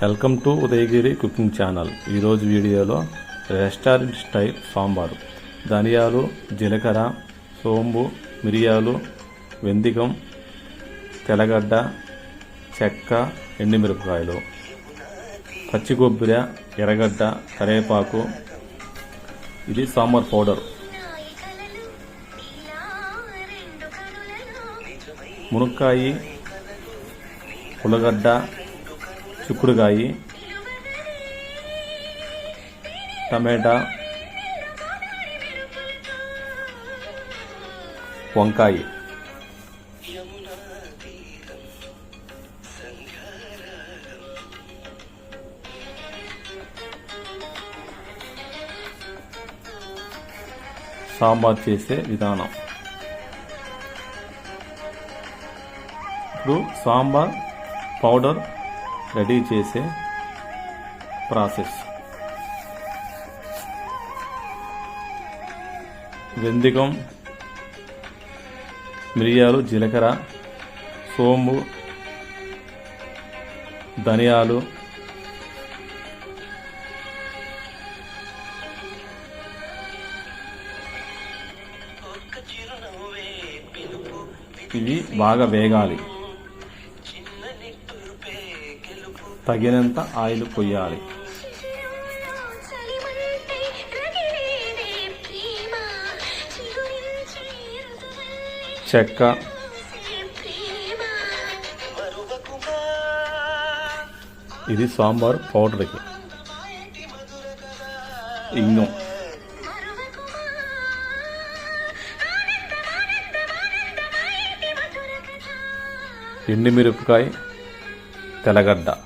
Welcome to Udayagiri cooking channel. ఈరోజు వీడియోలో restaurant style sambar. ధనియాలు జీలకర్ర సోంబు మిరియాలు వెందికం తెల్లగడ్డ చెక్క ఎండుమిరపకాయలు పచ్చి కొబ్బరి ఎర్రగడ్డ కరివేపాకు. ఇది సాంబార్ పౌడర్. మునక్కాయి ఉల్లగడ్డ చిక్కుడుకాయి టమాటా వంకాయ. సాంబార్ చేసే విధానం. ఇప్పుడు సాంబార్ పౌడర్ రెడీ చేసే ప్రాసెస్. వెందికం మిరియాలు జీలకర్ర సోంపు ధనియాలు ఇవి బాగా వేగాలి. తగినంత ఆయిల్ పొయ్యాలి చెక్క. ఇది సాంబార్ పౌడర్కి. ఇంగం. ఎండుమిరపకాయ తెల్లగడ్డ.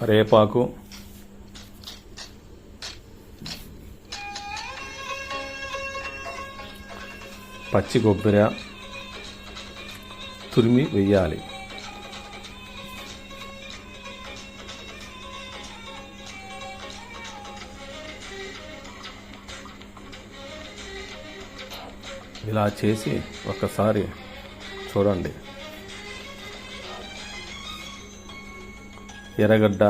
కరివేపాకు పచ్చి కొబ్బరి తురిమి వెయ్యాలి. ఇలా చేసి ఒకసారి చూడండి. ఎర్రగడ్డ.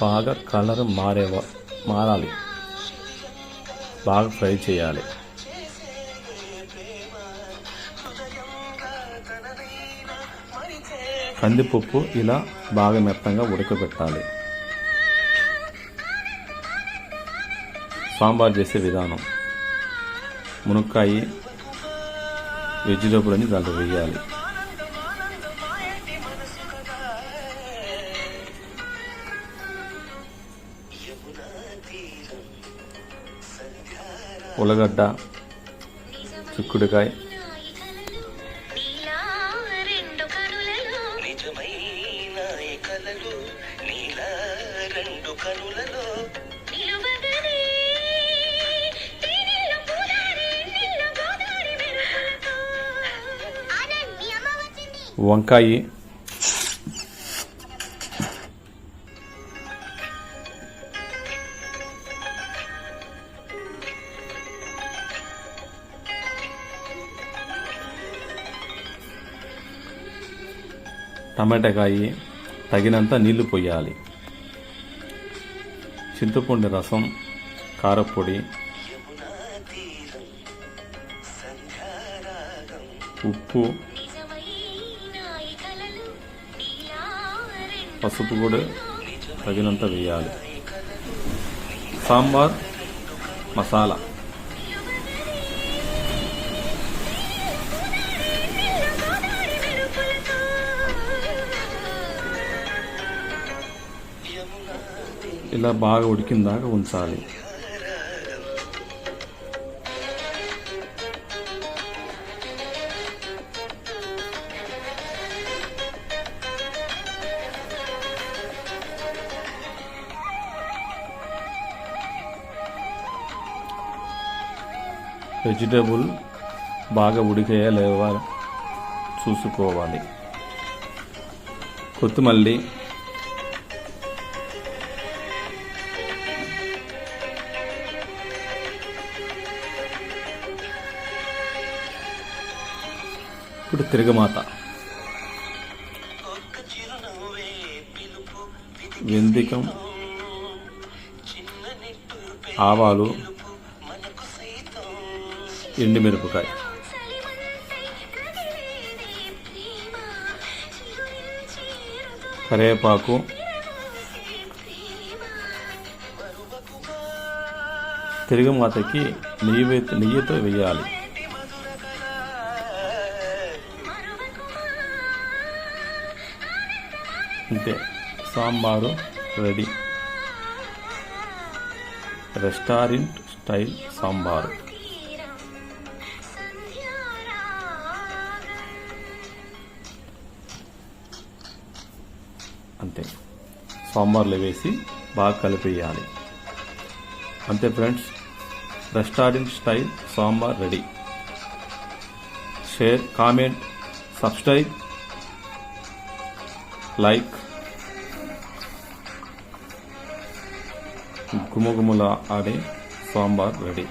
బాగా కలర్ మారే మారాలి. బాగా ఫ్రై చేయాలి. కందిపప్పు ఇలా బాగా మెత్తంగా ఉడకబెట్టాలి. సాంబార్ చేసే విధానం. మునక్కాయ వెజిటేబుల్ అని దాంట్లో వేయాలి. ఉల్లగడ్డ చిక్కుడుకాయ. నిజమైన కలలు నీలా రెండు కనులలో. వంకాయ. టమాటాకాయ తగినంత నీళ్ళు పోయాలి. చింతపండు రసం కారపొడి ఉప్పు పసుపు కూడా తగినంత వేయాలి. సాంబార్ మసాలా. ఇలా బాగా ఉడికిన దాకా ఉంచాలి. వెజిటేబుల్ బాగా ఉడికాయా లేవా చూసుకోవాలి. కొత్తిమల్లి ఇప్పుడు తిరగమాత. వెందికం ఆవాలు ఎండుమిరపకాయ. చలిమంటై కదిలేదే కరివేపాకు నెయ్యి నెయ్యితో వేయాలి. అంతే. Sambar ready. Restaurant style sambar. అంతే. సాంబార్లో వేసి బాగా కలిపేయాలి. అంతే friends. Restaurant style sambar ready. Share comment subscribe like. గుమగుమల ఆడే సాంబార్ రెడీ.